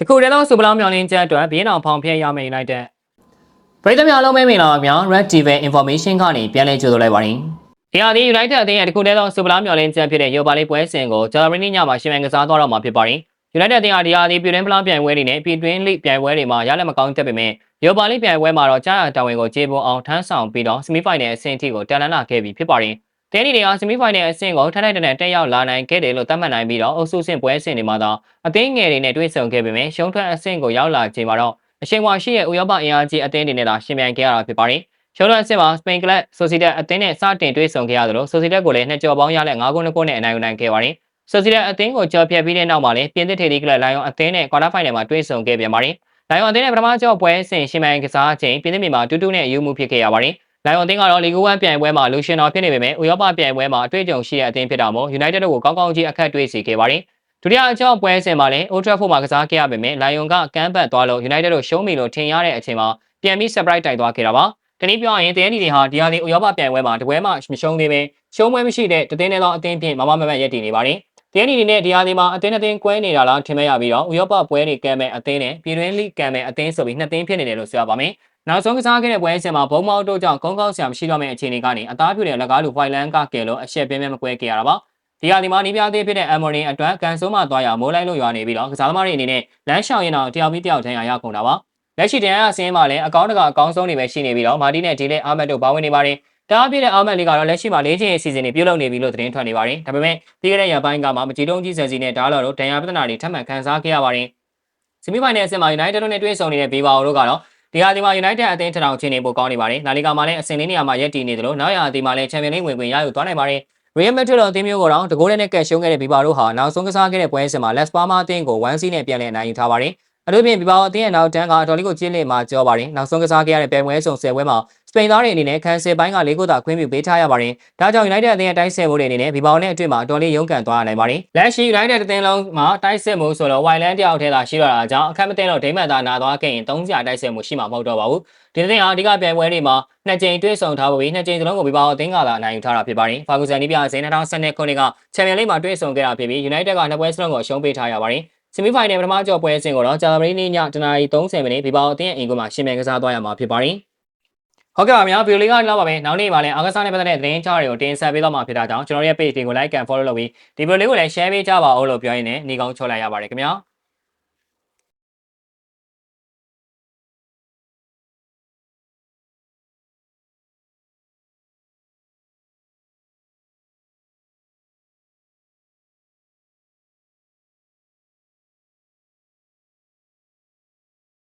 တခုတည်းသောစူပလောင်းမြောင်လင်းချက်အတွက်ဘီယင်းအောင်ဖောင်ဖျက်ရမယ် United ပရိသတ်များလုံးမဲမင်္ဂလာပါခင်ဗျာ Red TV Information ကနေပြန်လည်ကြိုဆိုလိုက်ပါတယ်။ဒီဟာဒီ United အသင်းရဲ့တခုတည်းသောစူပလောင်းမြောင်လင်းချက်ဖြစ်တဲ့ရိုပါလေးပွဲစဉ်ကိုဂျာမနီညမှာရှင်မြန်ကစားသွားတော့မှာဖြစ်ပါတယ်။ United အသင်းဟာဒီဟာဒီပြည်တွင်းပလားပြိုင်ပွဲတွေနဲ့ပြည်တွင်းလိပြိုင်ပွဲတွေမှာရလက်မကောင်းတက်ပေမဲ့ရိုပါလေးပြိုင်ပွဲမှာတော့ကြားရတာဝန်ကိုခြေပွန်အောင်ထမ်းဆောင်ပြီးတော့ဆီမီဖိုင်နယ်အဆင့်အထိကိုတန်လန်းလာခဲ့ပြီဖြစ်ပါတယ်။ တင်းဒီတွေကဆီမီဖိုင်နယ်အဆင့်ကိုထိုက်ထိုက်တန်တန်တက်ရောက်လာနိုင်ခဲ့တယ်လို့သတ်မှတ်နိုင်ပြီးတော့အုပ်စုဆင့်ပွဲစဉ်တွေမှာတော့အသင်းငယ်တွေနဲ့တွေ့ဆုံခဲ့ပေမဲ့ရှုံးထွက်အဆင့်ကိုရောက်လာချိန်မှာတော့အချိန်ဝါရှိရဲ့ဥရောပအင်အားကြီးအသင်းတွေနဲ့သာရှင်ပြိုင်ခဲ့ရတာဖြစ်ပါတယ်။ရှုံးထွက်အဆင့်မှာစပိန်ကလပ်ဆိုစီဒက်အသင်းနဲ့စတင်တွေ့ဆုံခဲ့ရသလိုဆိုစီဒက်ကိုလည်းနှစ်ကြော်ပေါင်းရလက်9ဂိုး2ဂိုးနဲ့အနိုင်ယူနိုင်ခဲ့ပါတယ်။ဆိုစီဒက်အသင်းကိုကြော်ဖြတ်ပြီးတဲ့နောက်မှာလည်းပြင်သစ်ထေဒီကလပ်လိုင်ယွန်အသင်းနဲ့ကွာတာဖိုင်နယ်မှာတွေ့ဆုံခဲ့ပြန်ပါတယ်။လိုင်ယွန်အသင်းနဲ့ပထမကြော့ပွဲစဉ်ရှင်ပြိုင်ကစားချိန်ပြင်သစ်မြေမှာတူးတူးနဲ့အယူမှုဖြစ်ခဲ့ရပါတယ်။ လိုင်ယွန်အသင်းကတော့လီဂို1ပြိုင်ပွဲမှာလူရှင်တော်ဖြစ်နေပေမဲ့ဥရောပပြိုင်ပွဲမှာအတွေ့အကြုံရှိတဲ့အသင်းဖြစ်တာမို့ United တို့ကိုကောင်းကောင်းကြီးအခက်တွေ့စေခဲ့ပါတယ်။ဒုတိယအကြော့ပွဲစဉ်မှာလည်း Old Trafford မှာကစားခဲ့ရပေမဲ့လိုင်ယွန်ကကမ်းပတ်သွားလို့ United တို့ရှုံးပြီလို့ထင်ရတဲ့အချိန်မှာပြန်ပြီး surprise တိုက်သွားခဲ့တာပါ။တနည်းပြောရရင်တင်းဒီတွေဟာဒီဟာဒီဥရောပပြိုင်ပွဲမှာတပွဲမှမရှုံးသေးပဲရှုံးပွဲမရှိတဲ့တသင်းနဲ့သောအသင်းဖြင့်မမမမတ်ရက်တည်နေပါတယ်။တင်းဒီတွေနဲ့ဒီဟာဒီမှာအသင်းအသင်းကွဲနေတာလားထင်မဲ့ရပြီးတော့ဥရောပပွဲတွေကမ်းမဲ့အသင်းနဲ့ပြည်တွင်းလိကမ်းမဲ့အသင်းဆိုပြီးနှစ်သင်းဖြစ်နေတယ်လို့ဆိုရပါမယ်။ နောက်ဆုံးကစားခဲ့တဲ့ပွဲစဉ်မှာဘုံမောက်တို့ကြောင့်ကုန်းကောက်ဆရာမရှိတော့မယ့်အခြေအနေကနေအသားပြူတဲ့လကားလူဝိုင်လန်ကကယ်လို့အရှက်ပြင်းပြင်းမကွဲခဲ့ရတာပါ။ဒီဟာဒီမှာနီးပြားသေးဖြစ်တဲ့အမော်ရင်အတွက်ကန်ဆိုးမှသွားရမိုးလိုက်လို့ရွာနေပြီးတော့ကစားသမားတွေအနေနဲ့လမ်းရှောင်ရင်တော့တယောက်ပြီးတယောက်တန်းရရကုန်တာပါ။လက်ရှိတန်းရဆင်းမှာလည်းအကောင့်တကအကောင်းဆုံးတွေပဲရှိနေပြီးတော့မာတီနဲ့ဒီလက်အာမတ်တို့ပါဝင်နေပါတယ်။တအားပြည့်တဲ့အာမတ်လေးကတော့လက်ရှိမှာလေးချင်းရဲ့စီစဉ်တွေပြုလုပ်နေပြီလို့သတင်းထွက်နေပါတယ်။ဒါပေမဲ့ပြီးခဲ့တဲ့ရပိုင်းကမှမကြည်တုံးကြီးဆန်စီနဲ့ဒါလာတို့ဒဏ်ရာပြဿနာတွေထပ်မံခံစားခဲ့ရပါတယ်။ဆီမီဖိုင်နယ်အဆင့်မှာ United တို့နဲ့တွေ့ဆုံနေတဲ့ဘေဘာအိုတို့ကတော့ ဒီဟာဒီမှာ United အသင်းထထောင်ချင်းနေပိုကောင်းနေပါတယ်။လာလီဂါမှာလည်းအဆင့်လေးနေရာမှာရပ်တည်နေသလိုနောက်ရာအသင်းမှာလည်းချန်ပီယံလိဝင်ခွင့်ရယူသွားနိုင်ပါတယ်။ Real Madrid တို့အသင်းမျိုးကတော့တကိုးနဲ့ကက်ရှုံးခဲ့တဲ့ဘေဘာတို့ဟာနောက်ဆုံးကစားခဲ့တဲ့ပွဲစဉ်မှာ Las Palmas အသင်းကို1-0နဲ့ပြန်လည်အနိုင်ယူထားပါတယ်။အထူးဖြင့်ဘေဘာအသင်းရဲ့နောက်တန်းကတော်လီကိုကျင်းလစ်မှာကြောပါတယ်။နောက်ဆုံးကစားခဲ့ရတဲ့ပြိုင်ပွဲဆုံ10ပွဲမှာစ ပိန်သားတွေအနေနဲ့ကန်ဆယ်ပိုင်းက၄ဂိုးသာခွင့်ပြုပေးထားရပါတယ်။ဒါကြောင့် United အသင်းရဲ့တိုက်စစ်မှုတွေအနေနဲ့ဘေဘာနဲ့အတွေ့မှာတော်လေးရုန်းကန်သွားနိုင်ပါတယ်။လက်ရှိ United အသင်းလုံးမှာတိုက်စစ်မှုဆိုတော့ Wildland တယောက်ထဲသာရှိတော့တာကြောင့်အခက်မသိတော့ဒိမတ်သားနာသွားခဲ့ရင်၃ဆရာတိုက်စစ်မှုရှိမှာမဟုတ်တော့ပါဘူး။ဒီသင်းဟာအဓိကပြိုင်ပွဲတွေမှာနှစ်ကြိမ်တွေ့ဆုံထားပြီးနှစ်ကြိမ်စလုံးကိုဘေဘာအသင်းကသာအနိုင်ယူထားတာဖြစ်ပါတယ်။ဖာဂူဆန်နီးပြအစင်း2012ခုနှစ်ကချန်ပီယံလိမှာတွေ့ဆုံခဲ့တာဖြစ်ပြီး United ကနှစ်ပွဲစလုံးကိုရှုံးပေးထားရပါတယ်။ဆီမီဖိုင်နယ်ပထမကြော့ပွဲစဉ်ကိုတော့ဂျာမနီနေ့ညတနာရီ30မိနစ်ဘေဘာအသင်းရဲ့အင်ကွန်းမှာရှင်မြန်ကစားသွားရမှာဖြစ်ပါတယ်။ ဟုတ်ကဲ့ပါဗျာဗီဒီယိုလေးကလောက်ပါပဲနောက်နေ့မှာလည်းအားကစားနဲ့ပတ်သက်တဲ့သတင်းကြားတွေကိုတင်ဆက်ပေးသွားမှာဖြစ်တာကြောင့်ကျွန်တော်ရဲ့ page တွေကို like and follow လုပ်ပြီးဒီဗီဒီယိုလေးကိုလည်း share ပေးကြပါဦးလို့ပြောရင်းနဲ့နေကောင်းချောလိုက်ရပါတယ်ခင်ဗျာ။